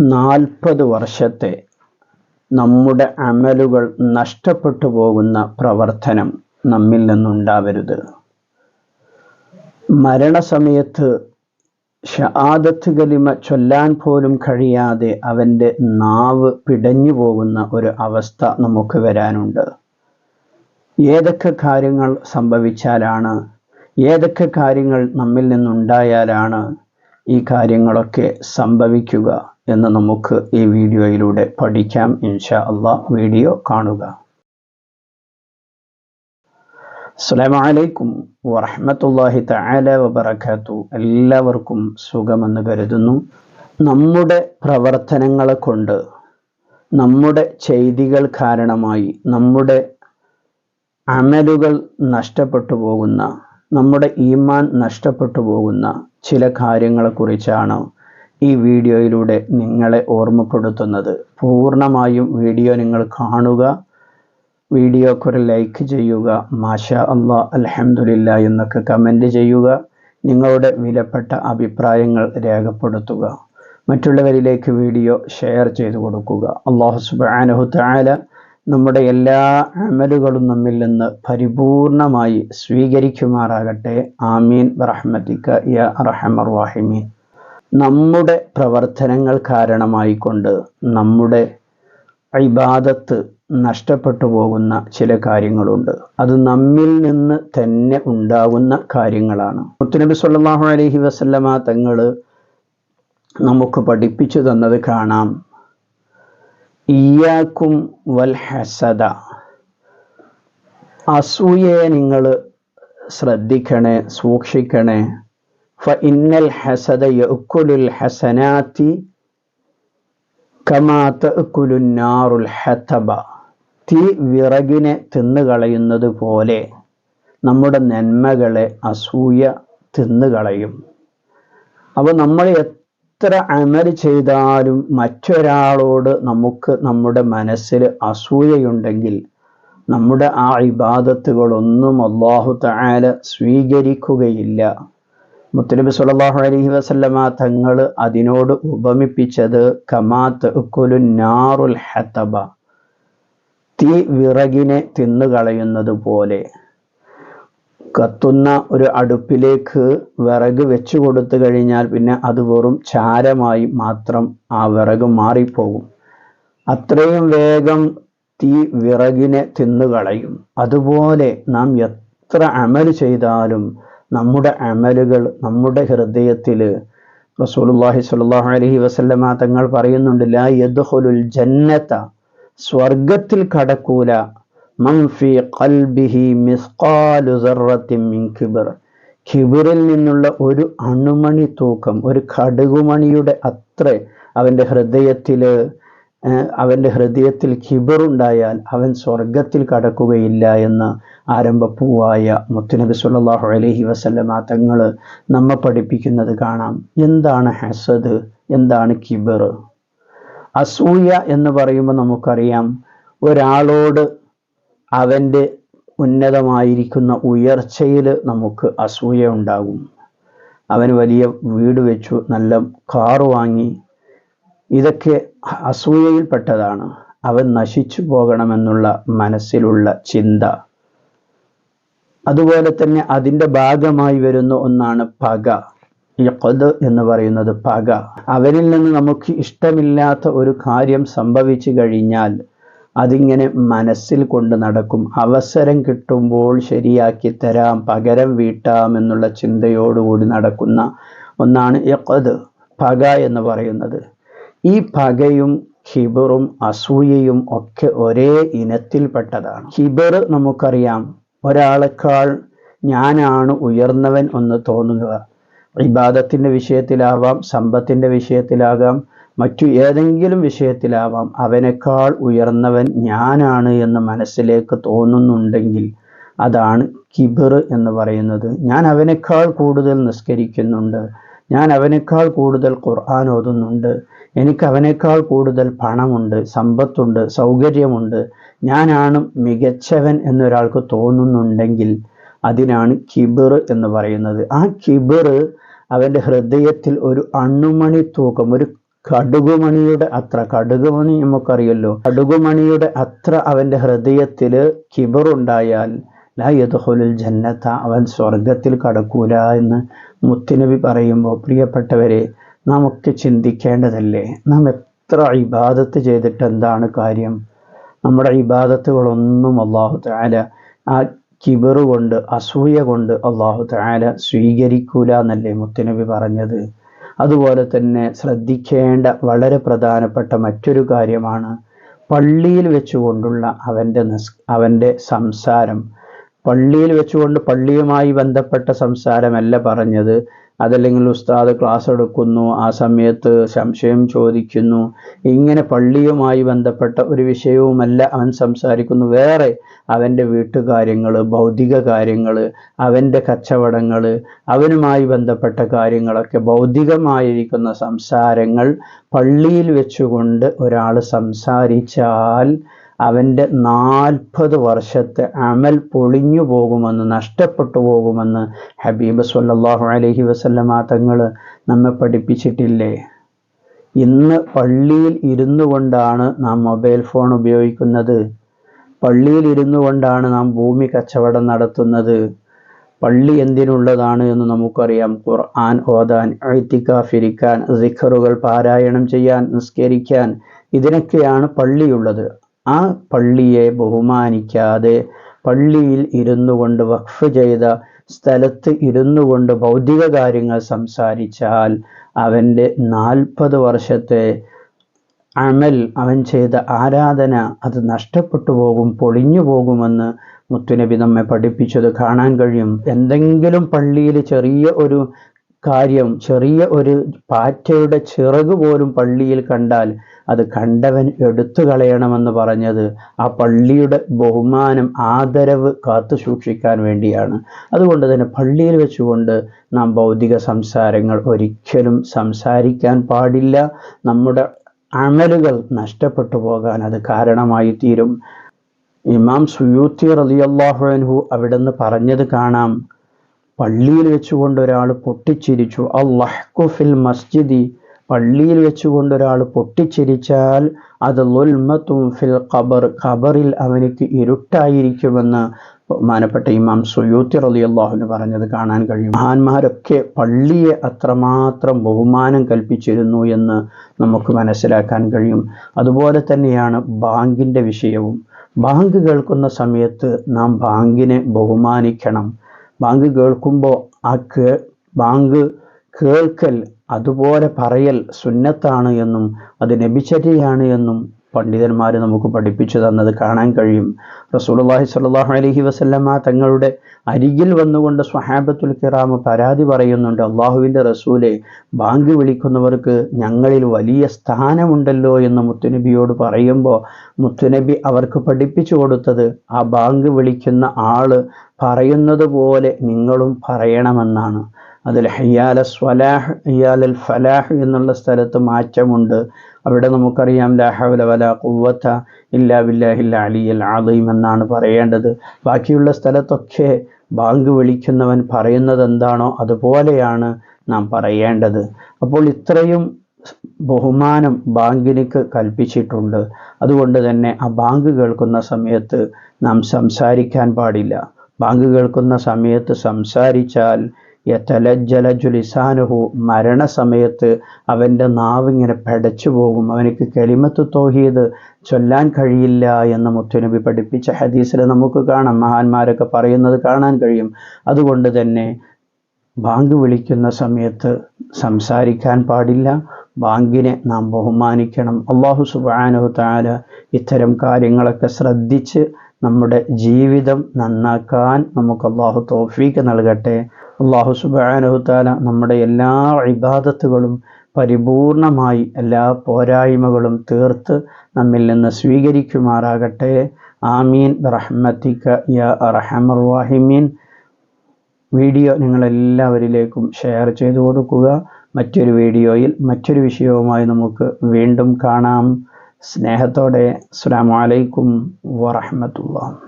നാൽപ്പത് വർഷത്തെ നമ്മുടെ അമലുകൾ നഷ്ടപ്പെട്ടു പോകുന്ന പ്രവർത്തനം നമ്മിൽ നിന്നുണ്ടാവരുത്. മരണസമയത്ത് ഷാദത്ത് കലിമ ചൊല്ലാൻ പോലും കഴിയാതെ അവന്റെ നാവ് പിടഞ്ഞു പോകുന്ന ഒരു അവസ്ഥ നമുക്ക് വരാനുണ്ട്. ഏതൊക്കെ കാര്യങ്ങൾ സംഭവിച്ചാലാണ് ഏതൊക്കെ കാര്യങ്ങൾ നമ്മിൽ നിന്നുണ്ടായാലാണ് ഈ കാര്യങ്ങളൊക്കെ സംഭവിക്കുക. എന്ന് നമുക്ക് ഈ വീഡിയോയിലൂടെ പഠിക്കാം. ഇൻഷാ അള്ളാ വീഡിയോ കാണുക. അസ്സലാമലൈക്കും വറഹമത്തല്ലാഹി തആല വബറകാതു എല്ലാവർക്കും സുഖമെന്ന് കരുതുന്നു. നമ്മുടെ പ്രവർത്തനങ്ങളെ കൊണ്ട് നമ്മുടെ ചെയ്തികൾ കാരണമായി നമ്മുടെ അമലുകൾ നഷ്ടപ്പെട്ടു പോകുന്ന നമ്മുടെ ഈമാൻ നഷ്ടപ്പെട്ടു പോകുന്ന ചില കാര്യങ്ങളെക്കുറിച്ചാണ് ഈ വീഡിയോയിലൂടെ നിങ്ങളെ ഓർമ്മപ്പെടുത്തുന്നത്. പൂർണമായും വീഡിയോ നിങ്ങൾ കാണുക. വീഡിയോക്ക് ഒരു ലൈക്ക് ചെയ്യുക. മാഷ അള്ളാ അലഹമുല്ല എന്നൊക്കെ കമന്റ് ചെയ്യുക. നിങ്ങളുടെ വിലപ്പെട്ട അഭിപ്രായങ്ങൾ രേഖപ്പെടുത്തുക. മറ്റുള്ളവരിലേക്ക് വീഡിയോ ഷെയർ ചെയ്തു കൊടുക്കുക. അള്ളാഹു സുബാനഹു താല നമ്മുടെ എല്ലാ അമലുകളും നമ്മിൽ നിന്ന് പരിപൂർണമായി സ്വീകരിക്കുമാറാകട്ടെ. ആമീൻ. റഹ്മത്തിക്ക യ റഹമർ വാഹിമീൻ നമ്മുടെ പ്രവർത്തനങ്ങൾ കാരണമായിക്കൊണ്ട് നമ്മുടെ ഇബാദത്ത് നഷ്ടപ്പെട്ടു പോകുന്ന ചില കാര്യങ്ങളുണ്ട്. അത് നമ്മിൽ നിന്ന് തന്നെ ഉണ്ടാകുന്ന കാര്യങ്ങളാണ്. മുത്തുനബി സല്ലല്ലാഹു അലൈഹി വസല്ലമ തങ്ങൾ നമുക്ക് പഠിപ്പിച്ചു തന്നത് കാണാം. ഇയാക്കും വൽ ഹസദ. അസൂയയെ നിങ്ങൾ ശ്രദ്ധിക്കണേ സൂക്ഷിക്കണേ. ഇന്നൽ ഹസദ യഅ്കുലുൽ ഹസനാത്തി കമാ തഅ്കുലുൻ നാറുൽ ഹതബ തീ വിറകിനെ തിന്നുകളയുന്നത് പോലെ നമ്മുടെ നന്മകളെ അസൂയ തിന്നുകളയും. അപ്പോൾ നമ്മൾ എത്ര അമൽ ചെയ്താലും മറ്റൊരാളോട് നമുക്ക് നമ്മുടെ മനസ്സിൽ അസൂയയുണ്ടെങ്കിൽ നമ്മുടെ ആ ഇബാദത്തുകളൊന്നും അള്ളാഹു താല സ്വീകരിക്കുകയില്ല. മുത്തനബി സല്ലല്ലാഹു അലഹി വസല്ലമ തങ്ങൾ അതിനോട് ഉപമിപ്പിച്ചത് കമാത്ത് നാറുൽ ഹതബ. തീ വിറകിനെ തിന്നുകളയുന്നത് പോലെ. കത്തുന്ന ഒരു അടുപ്പിലേക്ക് വിറക് വെച്ചു കൊടുത്തു കഴിഞ്ഞാൽ പിന്നെ അത് വെറും ചാരമായി മാത്രം ആ വിറക് മാറിപ്പോകും. അത്രയും വേഗം തീ വിറകിനെ തിന്നുകളയും അതുപോലെ നാം എത്ര അമൽ ചെയ്താലും നമ്മുടെ അമലുകൾ നമ്മുടെ ഹൃദയത്തിൽ റസൂലുള്ളാഹി സ്വല്ലല്ലാഹു അലൈഹി വസല്ലമ തങ്ങൾ പറയുന്നുണ്ട് ലാ യദ്ഖുലുൽ ജന്നത സ്വർഗത്തിൽ കടക്കൂല. മൻ ഫീ ഖൽബിഹി മിസ്ഖാലു സർറത്തിൻ മിൻ കിബർ. കിബിറിൽ നിന്നുള്ള ഒരു അണുമണി തൂക്കം ഒരു കടുകുമണിയുടെ അത്ര അവന്റെ ഹൃദയത്തിൽ അവന്റെ ഹൃദയത്തിൽ കിബറുണ്ടായാൽ അവൻ സ്വർഗത്തിൽ കടക്കുകയില്ല എന്ന് ആരംഭപ്പൂവായ മുത്തുനബി സുല്ലാഹു അലൈഹി വസല്ലമ തങ്ങൾ നമ്മെ പഠിപ്പിക്കുന്നത് കാണാം. എന്താണ് ഹസദ്? എന്താണ് കിബർ അസൂയ എന്ന് പറയുമ്പോൾ നമുക്കറിയാം ഒരാളോട് അവന്റെ ഉന്നതമായിരിക്കുന്ന ഉയർച്ചയിൽ നമുക്ക് അസൂയ ഉണ്ടാകും. അവന് വലിയ വീട് വെച്ചു നല്ല കാറ് വാങ്ങി ഇതൊക്കെ അസൂയയിൽപ്പെട്ടതാണ്. അവൻ നശിച്ചു പോകണമെന്നുള്ള മനസ്സിലുള്ള ചിന്ത. അതുപോലെ തന്നെ അതിന്റെ ഭാഗമായി വരുന്ന ഒന്നാണ് പക. യഖദ് എന്ന് പറയുന്നത് പക. അവരിൽ നിന്ന് നമുക്ക് ഇഷ്ടമില്ലാത്ത ഒരു കാര്യം സംഭവിച്ചു കഴിഞ്ഞാൽ അതിങ്ങനെ മനസ്സിൽ കൊണ്ട് നടക്കും. അവസരം കിട്ടുമ്പോൾ ശരിയാക്കി തരാം പകരം വീട്ടാം എന്നുള്ള ചിന്തയോടുകൂടി നടക്കുന്ന ഒന്നാണ് യഖദ് പക എന്ന് പറയുന്നത്. ഈ പകയും ഹിബറും അസൂയയും ഒക്കെ ഒരേ ഇനത്തിൽപ്പെട്ടതാണ്. ഹിബർ നമുക്കറിയാം ഒരാളെക്കാൾ ഞാനാണ് ഉയർന്നവൻ എന്ന് തോന്നുക. ഇബാദത്തിന്റെ വിഷയത്തിലാവാം സമ്പത്തിന്റെ വിഷയത്തിലാകാം മറ്റു ഏതെങ്കിലും വിഷയത്തിലാവാം. അവനേക്കാൾ ഉയർന്നവൻ ഞാനാണ് എന്ന് മനസ്സിലേക്ക് തോന്നുന്നുണ്ടെങ്കിൽ അതാണ് കിബർ എന്ന് പറയുന്നത്. ഞാൻ അവനേക്കാൾ കൂടുതൽ നിസ്കരിക്കുന്നുണ്ട്. ഞാൻ അവനേക്കാൾ കൂടുതൽ ഖുർആൻ ഓതുന്നുണ്ട്. എനിക്ക് അവനേക്കാൾ കൂടുതൽ പണമുണ്ട് സമ്പത്തുണ്ട് സൗകര്യമുണ്ട്. ഞാനാണ് മികച്ചവൻ എന്നൊരാൾക്ക് തോന്നുന്നുണ്ടെങ്കിൽ അതിനാണ് കിബിർ എന്ന് പറയുന്നത്. ആ കിബിർ അവന്റെ ഹൃദയത്തിൽ ഒരു അണ്ണുമണി തൂക്കം ഒരു കടുകുമണിയുടെ അത്ര കടുകുമണി നമുക്കറിയല്ലോ. കടുകുമണിയുടെ അത്ര അവന്റെ ഹൃദയത്തിൽ കിബറുണ്ടായാൽ ലാ യദ്ഖുലുൽ ജന്നത്ത അവൻ സ്വർഗത്തിൽ കടക്കൂല എന്ന് മുത്തുനബി പറയുമ്പോൾ പ്രിയപ്പെട്ടവരെ നാം ഒക്കെ ചിന്തിക്കേണ്ടതല്ലേ? നാം എത്ര ഇബാദത്ത് ചെയ്തിട്ട് എന്താണ് കാര്യം? നമ്മുടെ ഇബാദത്തുകളൊന്നും അള്ളാഹു താല ആ കിബറ് കൊണ്ട് അസൂയ കൊണ്ട് അള്ളാഹു താല സ്വീകരിക്കൂല എന്നല്ലേ മുത്തനബി പറഞ്ഞത്. അതുപോലെ തന്നെ ശ്രദ്ധിക്കേണ്ട വളരെ പ്രധാനപ്പെട്ട മറ്റൊരു കാര്യമാണ് പള്ളിയിൽ വെച്ചുകൊണ്ടുള്ള അവന്റെ നിസ് അവന്റെ സംസാരം. പള്ളിയിൽ വെച്ചുകൊണ്ട് പള്ളിയുമായി ബന്ധപ്പെട്ട സംസാരമല്ല പറഞ്ഞത്. അതല്ലെങ്കിൽ ഉസ്താദ് ക്ലാസ് എടുക്കുന്നു ആ സമയത്ത് സംശയം ചോദിക്കുന്നു. ഇങ്ങനെ പള്ളിയുമായി ബന്ധപ്പെട്ട ഒരു വിഷയവുമല്ല അവൻ സംസാരിക്കുന്നു. വേറെ അവന്റെ വീട്ടുകാര്യങ്ങൾ ഭൗതിക കാര്യങ്ങൾ അവന്റെ കച്ചവടങ്ങൾ അവനുമായി ബന്ധപ്പെട്ട കാര്യങ്ങളൊക്കെ ഭൗതികമായിരിക്കുന്ന സംസാരങ്ങൾ പള്ളിയിൽ വെച്ചുകൊണ്ട് ഒരാൾ സംസാരിച്ചാൽ അവന്റെ നാൽപ്പത് വർഷത്തെ അമൽ പൊളിഞ്ഞു പോകുമെന്ന് നഷ്ടപ്പെട്ടു പോകുമെന്ന് ഹബീബ് സല്ലാഹു അലഹി വസല്ലമ തങ്ങൾ നമ്മെ പഠിപ്പിച്ചിട്ടില്ലേ? ഇന്ന് പള്ളിയിൽ ഇരുന്നു കൊണ്ടാണ് നാം മൊബൈൽ ഫോൺ ഉപയോഗിക്കുന്നത്. പള്ളിയിൽ ഇരുന്നു കൊണ്ടാണ് നാം ഭൂമി കച്ചവടം നടത്തുന്നത്. പള്ളി എന്തിനുള്ളതാണ് എന്ന് നമുക്കറിയാം. ഖുർആൻ ഓതാൻ എഴുത്തിക്കാഫിരിക്കാൻ സിഖറുകൾ പാരായണം ചെയ്യാൻ നിസ്കരിക്കാൻ ഇതിനൊക്കെയാണ് പള്ളിയുള്ളത്. ആ പള്ളിയെ ബഹുമാനിക്കാതെ പള്ളിയിൽ ഇരുന്നു കൊണ്ട് വഖഫ് ചെയ്ത സ്ഥലത്ത് ഇരുന്നു കൊണ്ട് ഭൗതിക കാര്യങ്ങൾ സംസാരിച്ചാൽ അവന്റെ നാൽപ്പത് വർഷത്തെ അമൽ അവൻ ചെയ്ത ആരാധന അത് നഷ്ടപ്പെട്ടു പോകും പൊളിഞ്ഞു പോകുമെന്ന് മുത്തുനബി നമ്മെ പഠിപ്പിച്ചത് കാണാൻ കഴിയും. എന്തെങ്കിലും പള്ളിയിൽ ചെറിയ ഒരു കാര്യം ചെറിയ ഒരു പാറ്റയുടെ ചിറക് പോലും പള്ളിയിൽ കണ്ടാൽ അത് കണ്ടവൻ എടുത്തു കളയണമെന്ന് പറഞ്ഞത് ആ പള്ളിയുടെ ബഹുമാനം ആദരവ് കാത്തു സൂക്ഷിക്കാൻ വേണ്ടിയാണ്. അതുകൊണ്ട് തന്നെ പള്ളിയിൽ വെച്ചുകൊണ്ട് നാം ഭൗതിക സംസാരങ്ങൾ ഒരിക്കലും സംസാരിക്കാൻ പാടില്ല. നമ്മുടെ അമലുകൾ നഷ്ടപ്പെട്ടു പോകാൻ അത് കാരണമായി തീരും. ഇമാം സുയൂത്തി റളിയല്ലാഹു അൻഹു അവിടുന്ന് പറഞ്ഞത് കാണാം. പള്ളിയിൽ വെച്ചുകൊണ്ട് ഒരാൾ പൊട്ടിച്ചിരിച്ചു. അള്ളഹ്കു ഫിൽ മസ്ജിദി പള്ളിയിൽ വെച്ചുകൊണ്ട് ഒരാൾ പൊട്ടിച്ചിരിച്ചാൽ അത് ലുൽമത്തും ഫിൽ ഖബർ ഖബറിൽ അവനിക്ക് ഇരുട്ടായിരിക്കുമെന്ന് ബഹുമാനപ്പെട്ട ഇമാം സുയൂത്തി റളിയല്ലാഹുവിന് പറഞ്ഞത് കാണാൻ കഴിയും. മഹാന്മാരൊക്കെ പള്ളിയെ അത്രമാത്രം ബഹുമാനം കൽപ്പിച്ചിരുന്നു എന്ന് നമുക്ക് മനസ്സിലാക്കാൻ കഴിയും. അതുപോലെ തന്നെയാണ് ബാങ്കിന്റെ വിഷയവും. ബാങ്ക് കേൾക്കുന്ന സമയത്ത് നാം ബാങ്കിനെ ബഹുമാനിക്കണം. ബാങ്ക് കേൾക്കുമ്പോൾ ആ കേ ബാങ്ക് കേൾക്കൽ അതുപോലെ പറയൽ സുന്നത്താണ് എന്നും അത് നബിചര്യയാണ് എന്നും പണ്ഡിതന്മാർ നമുക്ക് പഠിപ്പിച്ചു തന്നത് കാണാൻ കഴിയും. റസൂലുള്ളാഹി സ്വല്ലല്ലാഹു അലൈഹി വസല്ലമ തങ്ങളുടെ അരികിൽ വന്നുകൊണ്ട് സ്വഹാബത്തുൽ കിറാമ പരാതി പറയുന്നുണ്ട്. അള്ളാഹുവിന്റെ റസൂലെ ബാങ്ക് വിളിക്കുന്നവർക്ക് ഞങ്ങളിൽ വലിയ സ്ഥാനമുണ്ടല്ലോ എന്ന് മുത്തുനബിയോട് പറയുമ്പോൾ മുത്തുനബി അവർക്ക് പഠിപ്പിച്ചു കൊടുത്തത് ആ ബാങ്ക് വിളിക്കുന്ന ആൾ പറയുന്നത് പോലെ നിങ്ങളും പറയണമെന്നാണ്. അതിൽ ഹയ്യാല സ്വലാഹ് ഹയ്യാലൽ ഫലാഹ് എന്നുള്ള സ്ഥലത്ത് മാറ്റമുണ്ട്. അവിടെ നമുക്കറിയാം ലാഹവല വല കുവത്ത ഇല്ലാ ബില്ലാഹിൽ അലിയൽ അലീം എന്നാണ് പറയേണ്ടത്. ബാക്കിയുള്ള സ്ഥലത്തൊക്കെ ബാങ്ക് വിളിക്കുന്നവൻ പറയുന്നത് എന്താണോ അതുപോലെയാണ് നാം പറയേണ്ടത്. അപ്പോൾ ഇത്രയും ബഹുമാനം ബാങ്കിനിക്ക് കൽപ്പിച്ചിട്ടുണ്ട്. അതുകൊണ്ട് തന്നെ ആ ബാങ്ക് കേൾക്കുന്ന സമയത്ത് നാം സംസാരിക്കാൻ പാടില്ല. ബാങ്ക് കേൾക്കുന്ന സമയത്ത് സംസാരിച്ചാൽ യതലജ്ജലജു ലിസാനുഹു മരണസമയത്ത് അവന്റെ നാവ് ഇങ്ങനെ പടച്ചു പോകും. അവനക്ക് കെളിമത്ത് തോഹീദ് ചൊല്ലാൻ കഴിയില്ല എന്ന് മുത്തുനബി പഠിപ്പിച്ച ഹദീസിൽ നമുക്ക് കാണാം. മഹാന്മാരൊക്കെ പറയുന്നത് കാണാൻ കഴിയും. അതുകൊണ്ട് തന്നെ ബാങ്ക് വിളിക്കുന്ന സമയത്ത് സംസാരിക്കാൻ പാടില്ല. ബാങ്കിനെ നാം ബഹുമാനിക്കണം. അള്ളാഹു സുബാനഹു താല ഇത്തരം കാര്യങ്ങളൊക്കെ ശ്രദ്ധിച്ച് നമ്മുടെ ജീവിതം നന്നാക്കാൻ നമുക്ക് അള്ളാഹു തോഫീക്ക് നൽകട്ടെ. അള്ളാഹു സുബാനഹു താല നമ്മുടെ എല്ലാ ഇബാദത്തുകളും പരിപൂർണമായി എല്ലാ പോരായ്മകളും തീർത്ത് നമ്മിൽ നിന്ന് സ്വീകരിക്കുമാറാകട്ടെ. ആമീൻ. റഹ്മത്തിക്ക യ റഹമർവാഹിമീൻ വീഡിയോ നിങ്ങളെല്ലാവരിലേക്കും ഷെയർ ചെയ്തു കൊടുക്കുക. മറ്റൊരു വീഡിയോയിൽ മറ്റൊരു വിഷയവുമായി നമുക്ക് വീണ്ടും കാണാം. സ്നേഹത്തോടെ. അസ്സാം വലൈക്കും വറഹമത്തുള്ള